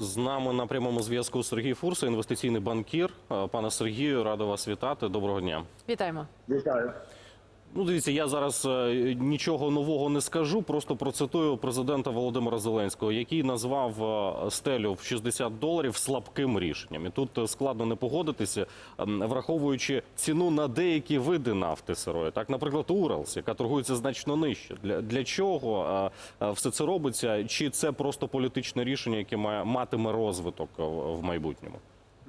З нами на прямому зв'язку Сергій Фурса, інвестиційний банкір. Е, Пане Сергію, радо вас вітати. Доброго дня. Вітаємо. Вітаю. Ну, дивіться, я зараз е, нічого нового не скажу. Просто процитую президента Володимира Зеленського, який назвав е, стелю в 60 доларів слабким рішенням. І тут е, складно не погодитися, враховуючи ціну на деякі види нафти сирої, так, наприклад, Уралс, яка торгується значно нижче. Для, для чого все це робиться? Чи це просто політичне рішення, яке має матиме розвиток в майбутньому?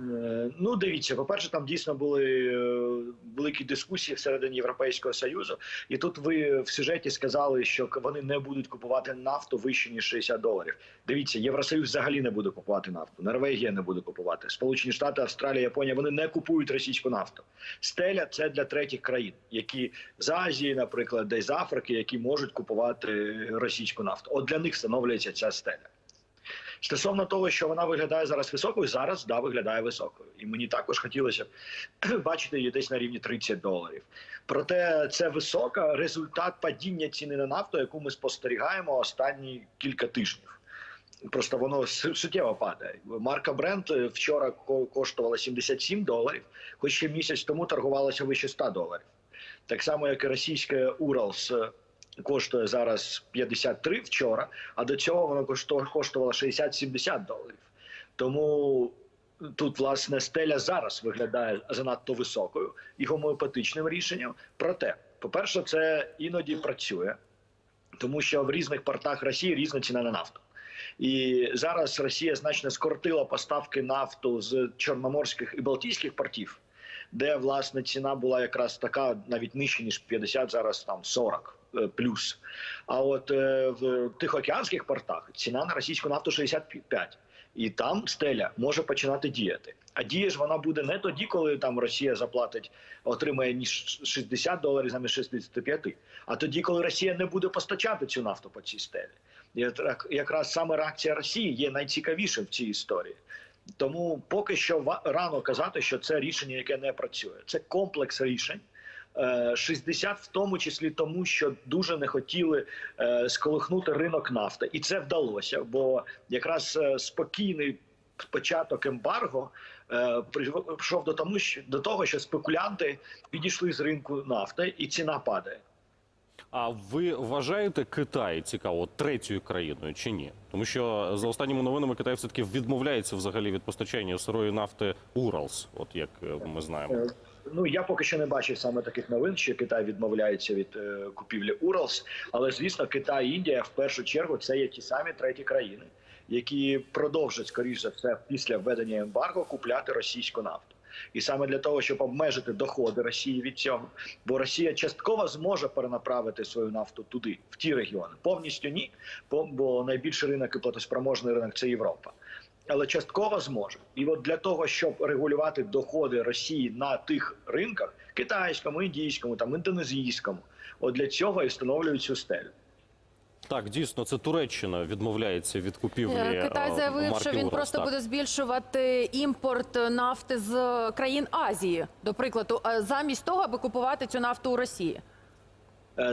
Е, Ну, дивіться, по-перше, там дійсно були е, великі дискусії всередині Європейського союзу, і тут ви в сюжеті сказали, що вони не будуть купувати нафту вище ніж 60 доларів. Дивіться, Євросоюз взагалі не буде купувати нафту. Норвегія не буде купувати. Сполучені Штати, Австралія, Японія вони не купують російську нафту. Стеля це для третіх країн, які з Азії, наприклад, десь з Африки, які можуть купувати російську нафту. От для них встановлюється ця стеля. Стосовно того, що вона виглядає зараз високою, зараз да виглядає високою, і мені також хотілося б бачити її десь на рівні 30 доларів. Проте це висока результат падіння ціни на нафту, яку ми спостерігаємо останні кілька тижнів. Просто воно суттєво падає. Марка Брент е, вчора ко- коштувала 77 доларів, хоч ще місяць тому торгувалася вище 100 доларів. Так само, як і російське Уралс е, коштує зараз 53 вчора, а до цього воно коштувало 60-70 доларів. Тому тут, власне, стеля зараз виглядає занадто високою і гомеопатичним рішенням. Проте, по-перше, це іноді працює, тому що в різних портах Росії різна ціна на нафту. І зараз Росія значно скоротила поставки нафту з чорноморських і балтійських портів, де власне ціна була якраз така навіть нижче ніж 50, зараз там 40 е, плюс. А от е, в тихоокеанських портах ціна на російську нафту 65. І там стеля може починати діяти. А діє ж вона буде не тоді, коли там Росія заплатить, отримає ніж 60 доларів замість 65, а тоді, коли Росія не буде постачати цю нафту по цій стелі. І якраз саме реакція Росії є найцікавішим в цій історії. Тому поки що рано казати, що це рішення, яке не працює. Це комплекс рішень. Е, 60 в тому числі тому, що дуже не хотіли е, сколихнути ринок нафти, і це вдалося, бо якраз е, спокійний початок ембарго е, прийшов до тому, до того, що спекулянти підійшли з ринку нафти, і ціна падає. А ви вважаєте Китай цікаво третьою країною чи ні? Тому що за останніми новинами Китай все таки відмовляється взагалі від постачання сирої нафти Уралс, от як е, ми знаємо. Е, Ну я поки що не бачив саме таких новин, що Китай відмовляється від е, купівлі Уралс. Але звісно, Китай і Індія в першу чергу це є ті самі треті країни, які продовжать скоріш за все після введення ембарго купляти російську нафту. І саме для того, щоб обмежити доходи Росії від цього, бо Росія частково зможе перенаправити свою нафту туди, в ті регіони. Повністю ні, бо- найбільший ринок і платоспроможний ринок це Європа але частково зможе. І от для того, щоб регулювати доходи Росії на тих ринках китайському, індійському, там індонезійському, от для цього і встановлюють цю стелю. Так, дійсно, це Туреччина відмовляється від купівлі. Е, Китай е, заявив, марки що він Уралс, просто так. буде збільшувати імпорт нафти з країн Азії, до прикладу, е, замість того, аби купувати цю нафту у Росії.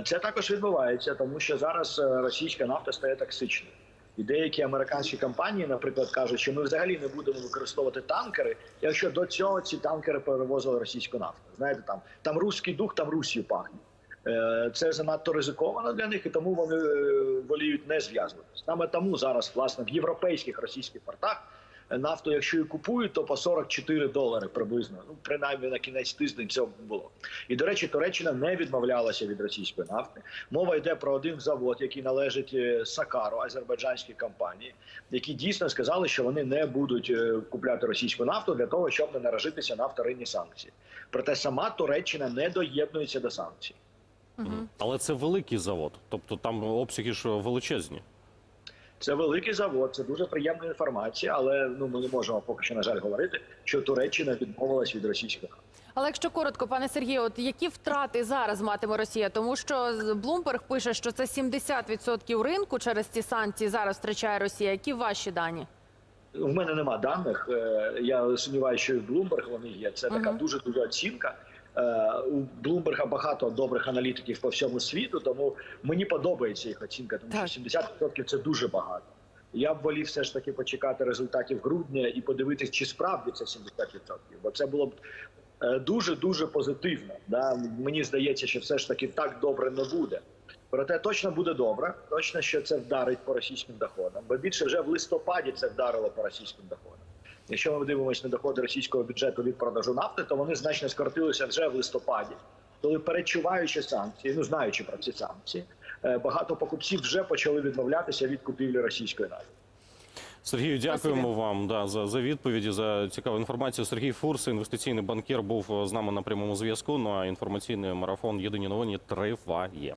Це також відбувається, тому що зараз російська нафта стає токсичною. І деякі американські компанії, наприклад, кажуть, що ми взагалі не будемо використовувати танкери, якщо до цього ці танкери перевозили російську нафту. Знаєте, там там руський дух, там Русію пахне. Е, Це занадто ризиковано для них, і тому вони е, воліють не зв'язуватися. Саме тому зараз, власне, в європейських російських портах е, нафту, якщо і купують, то по 44 долари приблизно. Ну принаймні на кінець тижня цього було. І до речі, Туреччина не відмовлялася від російської нафти. Мова йде про один завод, який належить Сакару, азербайджанській компанії, які дійсно сказали, що вони не будуть купляти російську нафту для того, щоб не наражитися на вторинні санкції. Проте сама Туреччина не доєднується до санкцій. Але це великий завод, тобто там обсяги ж величезні. Це великий завод, це дуже приємна інформація, але ну ми не можемо поки що на жаль говорити, що Туреччина відмовилась від російської нафти. Але якщо коротко, пане Сергію, от які втрати зараз матиме Росія? Тому що Блумберг пише, що це 70% ринку через ці санкції зараз втрачає Росія. Які ваші дані? В мене нема даних. е, Я сумніваюся, що і в Bloomberg вони є. Це така Мгм. дуже дуже оцінка. Е, У Блумберга багато добрих аналітиків по всьому світу, тому мені подобається їх оцінка, тому що 70% це дуже багато. Я б волів все ж таки почекати результатів грудня і подивитись, чи справді це 70%. Бо це було б дуже дуже позитивно. Да? Мені здається, що все ж таки так добре не буде. Проте точно буде добре. Точно, що це вдарить по російським доходам. Бо більше вже в листопаді це вдарило по російським доходам. Якщо ми дивимося на доходи російського бюджету від продажу нафти, то вони значно скоротилися вже в листопаді, коли перечуваючи санкції, ну знаючи про ці санкції, е, багато покупців вже почали відмовлятися від купівлі російської нафти. Сергію, дякуємо Спасибі. вам да, за, за відповіді, за цікаву інформацію. Сергій Фурс, інвестиційний банкір, був з нами на прямому зв'язку. Ну а інформаційний марафон Єдині новини триває.